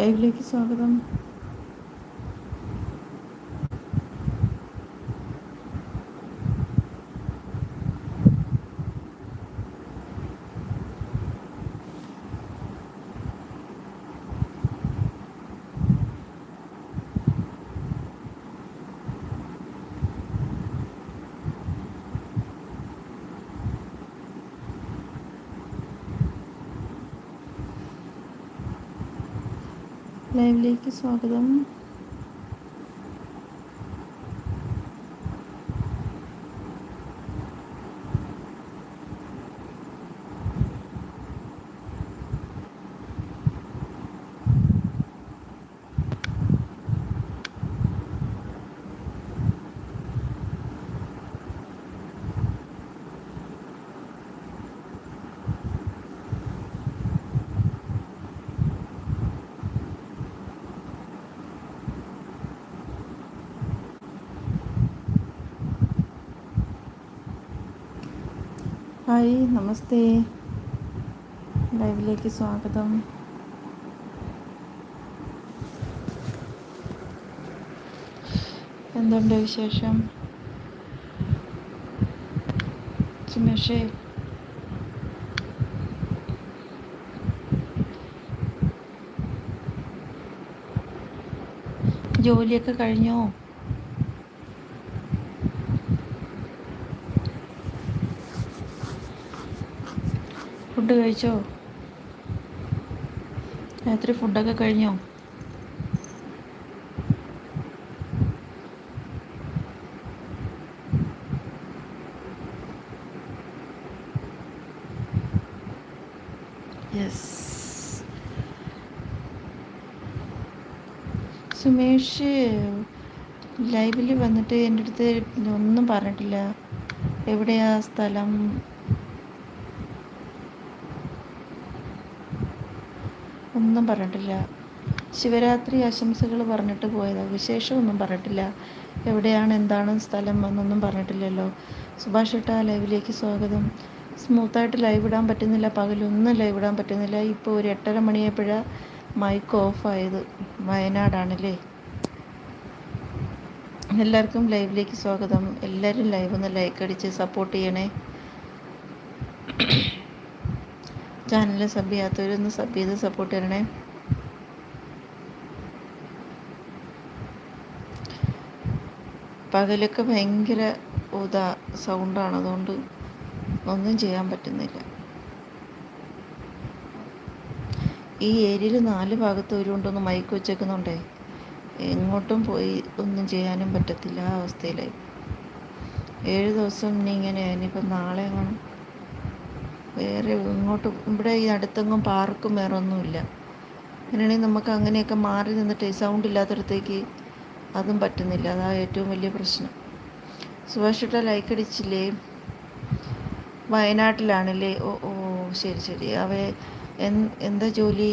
ലൈവിലേക്ക് സ്വാഗതം. ലൈവിലേക്ക് സ്വാഗതം. ഹായ് നമസ്തേ ലൈവിലേക്ക് സ്വാഗതം എന്തുണ്ട് വിശേഷം? സുമേഷേ? ജോലിയൊക്കെ കഴിഞ്ഞോ? ഫുഡ് കഴിച്ചോ? രാത്രി ഫുഡൊക്കെ കഴിഞ്ഞോ? സുമേഷ് ലൈവിൽ വന്നിട്ട് എന്റെ അടുത്ത് ഒന്നും പറഞ്ഞിട്ടില്ല. എവിടെയാ സ്ഥലം? ഒന്നും പറഞ്ഞിട്ടില്ല. ശിവരാത്രി ആശംസകൾ പറഞ്ഞിട്ട് പോയതാണ് വിശേഷമൊന്നും പറഞ്ഞിട്ടില്ല. എവിടെയാണ് എന്താണ് സ്ഥലം എന്നൊന്നും പറഞ്ഞിട്ടില്ലല്ലോ. സുഭാഷ് ഇട്ട ലൈവിലേക്ക് സ്വാഗതം. സ്മൂത്തായിട്ട് ലൈവ് ഇടാൻ പറ്റുന്നില്ല. പകലൊന്നും ലൈവ് ഇടാൻ പറ്റുന്നില്ല. ഇപ്പോൾ ഒരു എട്ടര മണിയായപ്പോഴാണ് മൈക്ക് ഓഫായത് വയനാടാണല്ലേ. എല്ലാവർക്കും ലൈവിലേക്ക് സ്വാഗതം. എല്ലാവരും ലൈവ് ഒന്ന് ലൈക്ക് അടിച്ച് സപ്പോർട്ട് ചെയ്യണേ. ചാനൽ സബ് ചെയ്യാത്തവരൊന്ന് സബ് ചെയ്ത് സപ്പോർട്ട് ചെയ്യണേ പകലൊക്കെ ഭയങ്കര ഉദാ സൗണ്ടാണ്. അതുകൊണ്ട് ഒന്നും ചെയ്യാൻ പറ്റുന്നില്ല. ഈ ഏരിയയിൽ നാല് ഭാഗത്ത് ഒരു കൊണ്ടൊന്ന് മയക്ക് വെച്ചേക്കുന്നുണ്ടേ. എങ്ങോട്ടും പോയി ഒന്നും ചെയ്യാനും പറ്റത്തില്ല ആ അവസ്ഥയിലായി. ഏഴ് ദിവസം ഇനി ഇങ്ങനെ ഇനിയിപ്പം നാളെ കാണും വേറെ ഇങ്ങോട്ട് ഇവിടെ ഈ അടുത്തെങ്ങും പാർക്കും വേറെ ഒന്നുമില്ല. അങ്ങനെയാണെങ്കിൽ നമുക്ക് അങ്ങനെയൊക്കെ മാറി നിന്നിട്ട് സൗണ്ട് ഇല്ലാത്തടത്തേക്ക് അതും പറ്റുന്നില്ല. അതാണ് ഏറ്റവും വലിയ പ്രശ്നം. സുഭാഷിട്ട ലൈക്ക് അടിച്ചില്ലേ? വയനാട്ടിലാണല്ലേ? ഓ ഓ ശരി ശരി. അവ എന്താ ജോലി?